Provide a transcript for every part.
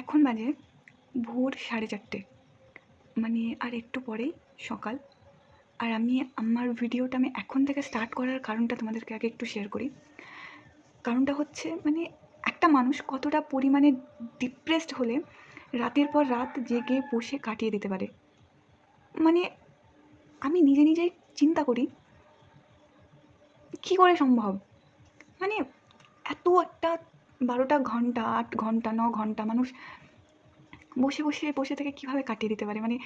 এখন বাজে ভোর সাড়ে চারটে। মানে আর একটু পরেই সকাল। আর আমি, আমার ভিডিওটা আমি এখন থেকে স্টার্ট করার কারণটা তোমাদেরকে আগে একটু শেয়ার করি। কারণটা হচ্ছে মানে একটা মানুষ কতটা পরিমাণে ডিপ্রেসড হলে রাতের পর রাত জেগে বসে কাটিয়ে দিতে পারে। মানে আমি নিজে নিজেই চিন্তা করি, কী করে সম্ভব? মানে এত একটা বারোটা ঘণ্টা, আট ঘণ্টা, ন ঘণ্টা মানুষ বসে বসে বসে থেকে কীভাবে কাটিয়ে দিতে পারে? মানে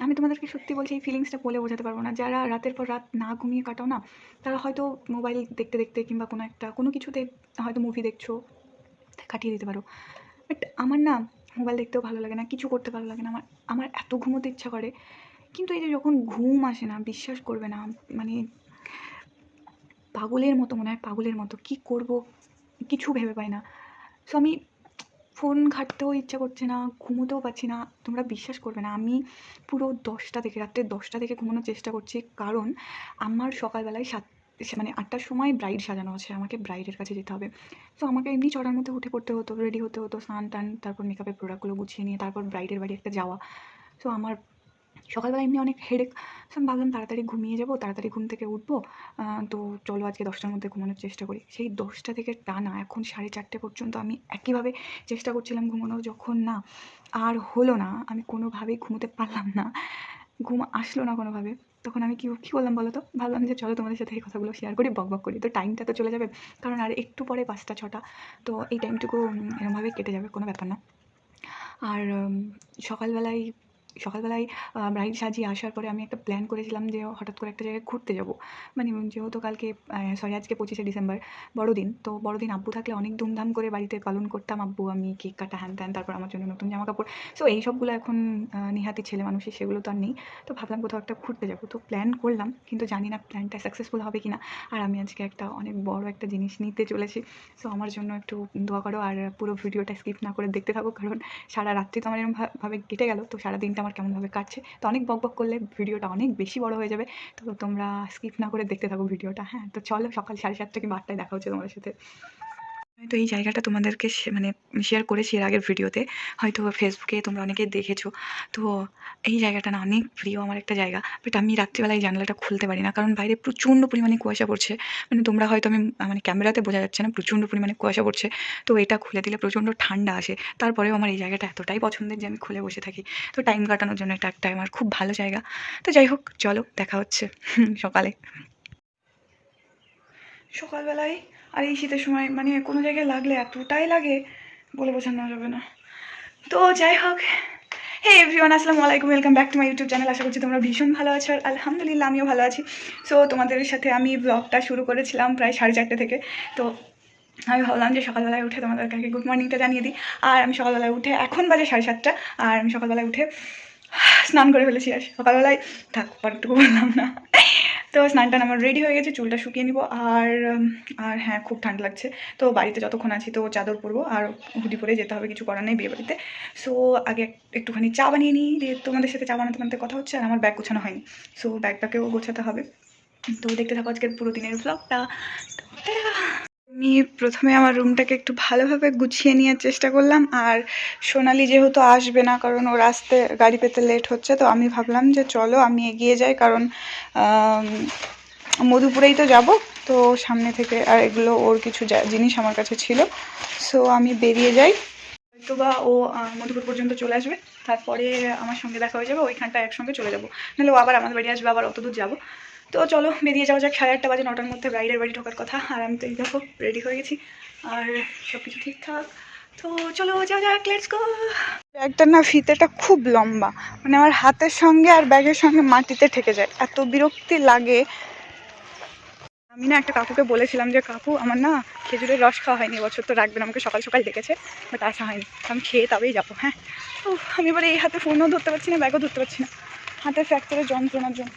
আমি তোমাদেরকে সত্যি বলছি, এই ফিলিংসটা বলে বোঝাতে পারব না। যারা রাতের পর রাত না ঘুমিয়ে কাটাও না, তারা হয়তো মোবাইল দেখতে দেখতে কিংবা কোনো একটা, কোনো কিছুতে হয়তো মুভি দেখছ, কাটিয়ে দিতে পারো। বাট আমার না মোবাইল দেখতেও ভালো লাগে না, কিছু করতে ভালো লাগে না। আমার আমার এত ঘুমোতে ইচ্ছা করে। কিন্তু এই যে যখন ঘুম আসে না, বিশ্বাস করবে না মানে পাগলের মতো মনে হয়, পাগলের মতো। কি করব? কিছু ভেবে পাই না। সো আমি ফোন ঘাঁটতেও ইচ্ছা করছে না, ঘুমোতেও পাচ্ছি না। তোমরা বিশ্বাস করবে না, আমি পুরো দশটা থেকে, রাত্রে দশটা থেকে ঘুমানোর চেষ্টা করছি। কারণ আমার সকালবেলায় সাত, সে মানে আটটার সময় ব্রাইড সাজানো আছে, আমাকে ব্রাইডের কাছে যেতে হবে। তো আমাকে এমনি চড়ার মধ্যে উঠে পড়তে হতো রেডি হতে হতো স্নান টান তারপর মেকআপের প্রোডাক্টগুলো গুছিয়ে নিয়ে, তারপর ব্রাইডের বাড়ি একটা যাওয়া। তো আমার সকালবেলা এমনি অনেক হেডেক আমি ভাবলাম তাড়াতাড়ি ঘুমিয়ে যাব, তাড়াতাড়ি ঘুম থেকে উঠবো। তো চলো আজকে দশটার মধ্যে ঘুমানোর চেষ্টা করি। সেই দশটা থেকে টানা, এখন সাড়ে চারটে পর্যন্ত আমি একইভাবে চেষ্টা করছিলাম ঘুমানোর, যখন না আর হলো না, আমি কোনোভাবেই ঘুমোতে পারলাম না। ঘুম আসলো না কোনোভাবে। তখন আমি কী কী করলাম বলো তো? ভাবলাম যে চলো তোমাদের সাথে এই কথাগুলো শেয়ার করি, বক বক করি। তো টাইমটা তো চলে যাবে, কারণ আর একটু পরে পাঁচটা, ছটা। তো এই টাইমটুকু এরমভাবে কেটে যাবে, কোনো ব্যাপার না। আর সকালবেলায় সকালবেলায় ব্রাইড সাজিয়ে আসার পরে আমি একটা প্ল্যান করেছিলাম যে হঠাৎ করে একটা জায়গায় ঘুরতে যাব। মানে যেহেতু কালকে সরি আজকে পঁচিশে ডিসেম্বর, বড়দিন। তো বড়দিন আব্বু থাকলে অনেক ধুমধাম করে বাড়িতে পালন করতাম। আব্বু, আমি কেক কাটা, হ্যান ত্যান, তারপর আমার জন্য নতুন জামা কাপড় সো এই সবগুলো এখন নিহাতি ছেলে মানুষের সেগুলো তো আর নেই। তো ভাবলাম কোথাও একটা ঘুরতে যাব। তো প্ল্যান করলাম, কিন্তু জানি না প্ল্যানটা সাকসেসফুল হবে কি না আর আমি আজকে একটা অনেক বড় একটা জিনিস নিতে চলেছি। সো আমার জন্য একটু দোয়া করো, আর পুরো ভিডিওটা স্কিপ না করে দেখতে থাকো। কারণ সারা রাত্রি তো আমার এরকম ভাবে কেটে গেল। তো সারা দিনটা আমার কেমনভাবে কাটছে। তো অনেক বক বক করলে ভিডিওটা অনেক বেশি বড় হয়ে যাবে। তো তোমরা স্কিপ না করে দেখতে থাকো ভিডিওটা হ্যাঁ? তো চলো সকাল সাড়ে সাতটা কিংবা আটটায় দেখা হচ্ছে তোমাদের সাথে। তো এই জায়গাটা তোমাদেরকে মানে শেয়ার করেছি এর আগের ভিডিওতে হয়তো ফেসবুকে তোমরা অনেকে দেখেছ। তো এই জায়গাটা না অনেক প্রিয় আমার একটা জায়গা। বাট আমি রাত্রিবেলায় জানলাটা খুলতে পারি না। কারণ বাইরে প্রচণ্ড পরিমাণে কুয়াশা পড়ছে। মানে তোমরা হয়তো আমি মানে ক্যামেরাতে বোঝা যাচ্ছে না, প্রচণ্ড পরিমাণে কুয়াশা পড়ছে। তো এটা খুলে দিলে প্রচণ্ড ঠান্ডা আসে। তারপরেও আমার এই জায়গাটা এতটাই পছন্দের যে আমি খুলে বসে থাকি। তো টাইম কাটানোর জন্য এটা একটা আমার খুব ভালো জায়গা। তো যাই হোক, চলো, দেখা হচ্ছে। সকালে। সকালবেলায় আর এই শীতের সময় মানে কোনো জায়গায় লাগলে এতটাই লাগে বলে বোঝানো যাবে না। তো যাই হোক হে এভরিওয়ান আসসালামু আলাইকুম welcome back to my YouTube channel আশা করছি তোমরা ভীষণ ভালো আছো আর আলহামদুলিল্লাহ আমিও ভালো আছি। সো তোমাদের সাথে আমি ব্লগটা শুরু করেছিলাম প্রায় সাড়ে চারটে থেকে। তো আমি ভাবলাম যে সকালবেলায় উঠে তোমাদেরকে আগে গুড মর্নিংটা জানিয়ে দিই। আর আমি সকালবেলায় উঠে এখন বাজে সাড়ে সাতটা, আর আমি সকালবেলায় উঠে স্নান করে ফেলেছি আর সকালবেলায়, থাক, পরটুকু বললাম না। তো স্নান টান আমার রেডি হয়ে গেছে, চুলটা শুকিয়ে নিব। আর আর হ্যাঁ খুব ঠান্ডা লাগছে। তো বাড়িতে যতক্ষণ আছি, তো চাদর পরবো। আর হুডি পরে যেতে হবে, কিছু করার নেই বিয়ে বাড়িতে সো আগে একটুখানি চা বানিয়ে নিই। দিয়ে তোমাদের সাথে চা বানাতে বানাতে কথা হচ্ছে, আর আমার ব্যাগ গোছানো হয়নি। সো ব্যাগটাকেও গোছাতে হবে। তো দেখতে থাকো আজকের পুরো দিনের ব্লগটা আমি প্রথমে আমার রুমটাকে একটু ভালোভাবে গুছিয়ে নেওয়ার চেষ্টা করলাম, আর সোনালি যেহেতু আসবে না, কারণ ওর আসতে গাড়ি পেতে লেট হচ্ছে, তো আমি ভাবলাম যে চলো আমি এগিয়ে যাই, কারণ মধুপুরেই তো যাব, তো সামনে থেকে আর এগুলো ওর কিছু জিনিস আমার কাছে ছিল সো আমি বেরিয়ে যাই। হয়তো বা ও মধুপুর পর্যন্ত চলে আসবে, তারপরে আমার সঙ্গে দেখা হয়ে যাবে ওইখানটা একসঙ্গে চলে যাব, নাহলে ও আবার আমাদের বাড়ি আসবে, আবার অত দূর যাব। তো চলো বেরিয়ে যাওয়া যাক, সাড়ে আটটা বাজে, নটার মধ্যে ব্রাইডের বাড়ি ঢোকার কথা। আর আমি তো এই দেখো রেডি হয়ে গেছি। আর সব কিছু ঠিকঠাক। তো চলো যাওয়া যাক লেটস গো ব্যাগটার না ফিতেটা খুব লম্বা। মানে আমার হাতের সঙ্গে আর ব্যাগের সঙ্গে মাটিতে ঠেকে যায়। এত বিরক্তি লাগে। আমি না একটা কাকুকে বলেছিলাম যে, কাকু, আমার না খেজুরের রস খাওয়া হয়নি এবছর, তো রাখবেন আমাকে সকাল সকাল ডেকেছে বাট আসা হয়নি। আমি খেয়ে তবেই যাব হ্যাঁ? তো আমি এবার এই হাতে ফোনও ধরতে পারছি না, ব্যাগও ধরতে পারছি না। হাতে ফ্র্যাকচারের যন্ত্রণার জন্য।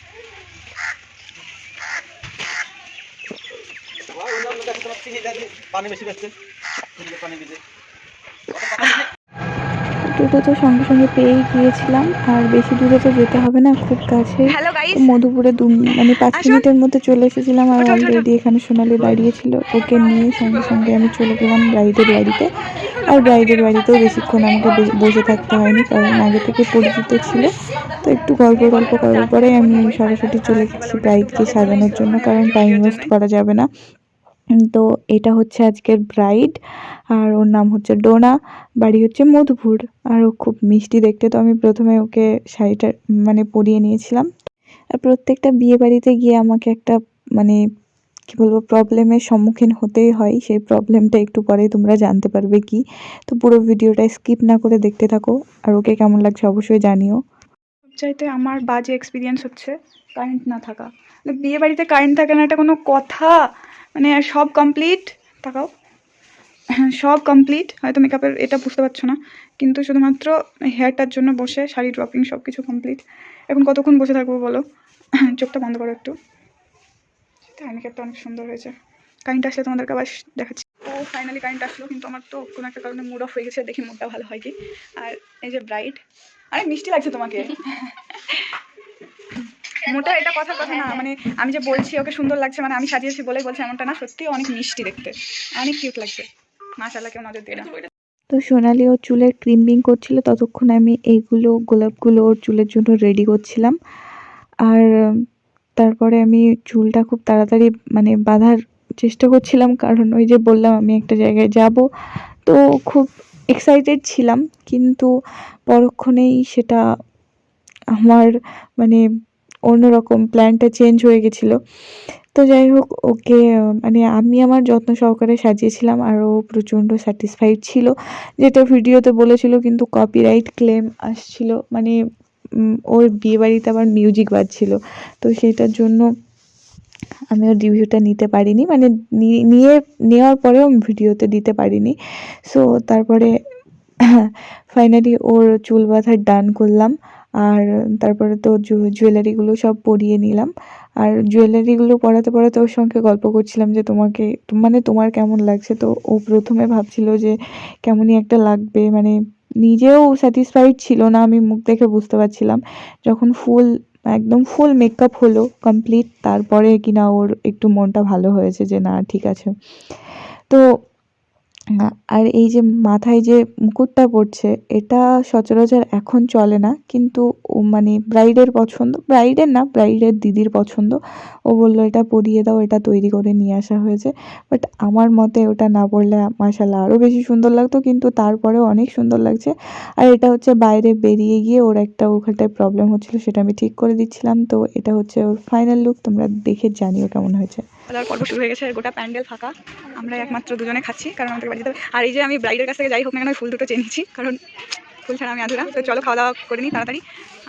পানি বেশি পানি দুটো তো সঙ্গে সঙ্গে পেয়েই গিয়েছিলাম আর বেশি দূরে তো যেতে হবে না খুব কাছে। মধুপুরে দু মানে পাঁচ মিনিটের মধ্যে চলে এসেছিলাম আর। অলরেডি এখানে সোনালি দাঁড়িয়েছিল ওকে নিয়ে সঙ্গে সঙ্গে আমি চলে গেলাম ব্রাইডের বাড়িতে। আর ব্রাইডের বাড়িতেও বেশিক্ষণ আমাকে বসে থাকতে হয়নি কারণ আগে থেকে পরিচিত ছিল। তো একটু গল্প গল্প করার পরে আমি সরাসরি চলে গেছি ব্রাইডকে সাজানোর জন্য কারণ টাইম ওয়েস্ট করা যাবে না। তো এটা হচ্ছে আজকের ব্রাইড আর ওর নাম হচ্ছে ডোনা, বাড়ি হচ্ছে মধুপুর। আর ও খুব মিষ্টি দেখতে, তো আমি প্রথমে ওকে শাড়িটা মানে পরিয়ে নিয়েছিলাম। আর প্রত্যেকটা বিয়ে বাড়িতে গিয়ে আমাকে একটা মানে কি বলব প্রবলেমের সম্মুখীন হতেই হয়। সেই প্রবলেমটা একটু পরেই তোমরা জানতে পারবে কি। তো পুরো ভিডিওটা স্কিপ না করে দেখতে থাকো। আর ওকে কেমন লাগছে অবশ্যই জানিও। সবচাইতে আমার বাজে এক্সপিরিয়েন্স হচ্ছে কারেন্ট না থাকা। বিয়ে বাড়িতে কারেন্ট থাকে না, এটা কোনো কথা। মানে সব কমপ্লিট তাকাও। সব কমপ্লিট হয়তো মেকআপের এটা বুঝতে পারছ না, কিন্তু শুধুমাত্র হেয়ারটার জন্য বসে, শাড়ি ড্রপিং সব কিছু কমপ্লিট এখন কতক্ষণ বসে থাকব বলো? চোখটা বন্ধ করো একটু। তাই মেকআপটা অনেক সুন্দর হয়েছে। কারেন্ট আসলে তোমাদেরকে আবার দেখাচ্ছি। ও ফাইনালি কারেন্ট আসলো, কিন্তু আমার তো কোনো একটা কারণে মুড অফ হয়ে গেছে, দেখি মুডটা ভালো হয় কি। আর এই যে ব্রাইট আরে মিষ্টি লাগছে তোমাকে। মোটা এটা কথার কথা না মানে আমি যে বলছি ওকে সুন্দর লাগছে মানে আমি সাজিয়েছি বলেই বলছি এমনটা না সত্যি অনেক মিষ্টি দেখতে, অনেক কিউট লাগছে। মাশাল্লাহ কেউ নজর দিয়ে না। তো সোনালি ওর চুলের ক্রিম্বিং করছিল, ততক্ষণ আমি এইগুলো গোলাপগুলো ওর চুলের জন্য রেডি করছিলাম। আর তারপরে আমি চুলটা খুব তাড়াতাড়ি মানে বাঁধার চেষ্টা করছিলাম, কারণ ওই যে বললাম আমি একটা জায়গায় যাব। তো খুব এক্সাইটেড ছিলাম, কিন্তু পরক্ষণেই সেটা আমার মানে অন্যরকম প্ল্যানটা চেঞ্জ হয়ে গেছিল। তো যাই হোক ওকে মানে আমি আমার যত্ন সহকারে সাজিয়েছিলাম আর ও প্রচণ্ড স্যাটিসফাইড ছিল। যেটা ভিডিওতে বলেছিল, কিন্তু কপিরাইট ক্লেম আসছিল মানে ওর বিয়েবাড়িতে আবার মিউজিক বাজছিল। তো সেটার জন্য আমি ওর রিভিউটা নিতে পারিনি মানে নিয়ে, নেওয়ার পরেও ভিডিওতে দিতে পারিনি। সো তারপরে ফাইনালি ওর চুল বাঁধার ডান করলাম। আর তারপরে তো জুয়েলারিগুলো সব পরিয়ে নিলাম। আর জুয়েলারিগুলো পরাতে পরাতে ওর সঙ্গে গল্প করছিলাম যে তোমাকে মানে তোমার কেমন লাগছে? তো ও প্রথমে ভাবছিল যে কেমনই একটা লাগবে মানে নিজেও স্যাটিসফাইড ছিল না, আমি মুখ দেখে বুঝতে পারছিলাম। যখন ফুল, একদম ফুল মেকআপ হলো কমপ্লিট তারপরে কিনা ওর একটু মনটা ভালো হয়েছে যে না, ঠিক আছে। তো আর এই যে মাথায় যে মুকুটটা পড়ছে, এটা সচরাচর এখন চলে না, কিন্তু মানে ব্রাইডের পছন্দ, ব্রাইডের না, ব্রাইডের দিদির পছন্দ। ও বলল, এটা পরিয়ে দাও, এটা তৈরি করে নিয়ে আসা হয়েছে। বাট আমার মতে ওটা না পড়লে মাসাল্লাহ আরও বেশি সুন্দর লাগতো, কিন্তু তারপরেও অনেক সুন্দর লাগছে। আর এটা হচ্ছে বাইরে বেরিয়ে গিয়ে ওর একটা ওখানটায় প্রবলেম হচ্ছিল, সেটা আমি ঠিক করে দিচ্ছিলাম। তো এটা হচ্ছে ওর ফাইনাল লুক তোমরা দেখে জানিও কেমন হয়েছে। খেলার পর্ব শুরু হয়ে গেছে গোটা প্যান্ডেল ফাঁকা। আমরা একমাত্র দুজনে খাচ্ছি কারণ আমাদের বাড়িতে আর এই যে আমি ব্রাইডের কাছ থেকে যাই হোক না কেন ফুল দুটো চেয়ে নিচ্ছি কারণ ফুল ছাড়া আমি আধুরা। তো চলো খাওয়া দাওয়া করে নিই তাড়াতাড়ি।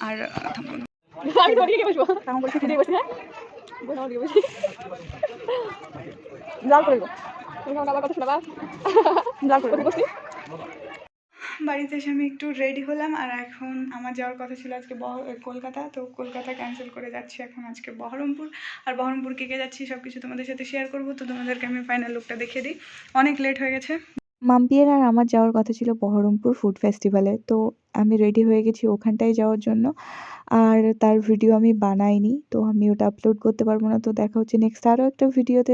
আর? লাল করে দেবো। লাল। বাড়িতে এসে আমি একটু রেডি হলাম আর এখন আমার যাওয়ার কথা ছিল আজকে কলকাতা, তো কলকাতা ক্যান্সেল করে যাচ্ছি এখন আজকে বহরমপুর। আর বহরমপুর কে কে যাচ্ছি সব কিছু তোমাদের সাথে শেয়ার করব, তো তোমাদেরকে আমি ফাইনাল লুকটা দেখিয়ে দিই। অনেক লেট হয়ে গেছে। মাম্পিয়ের আর আমার যাওয়ার কথা ছিল বহরমপুর ফুড ফেস্টিভ্যালে তো আমি রেডি হয়ে গেছি ওখানটায় যাওয়ার জন্য। আর তার ভিডিও আমি বানাইনি, তো আমি ওটা আপলোড করতে পারব না, তো দেখা হচ্ছে নেক্সট আরও একটা ভিডিওতে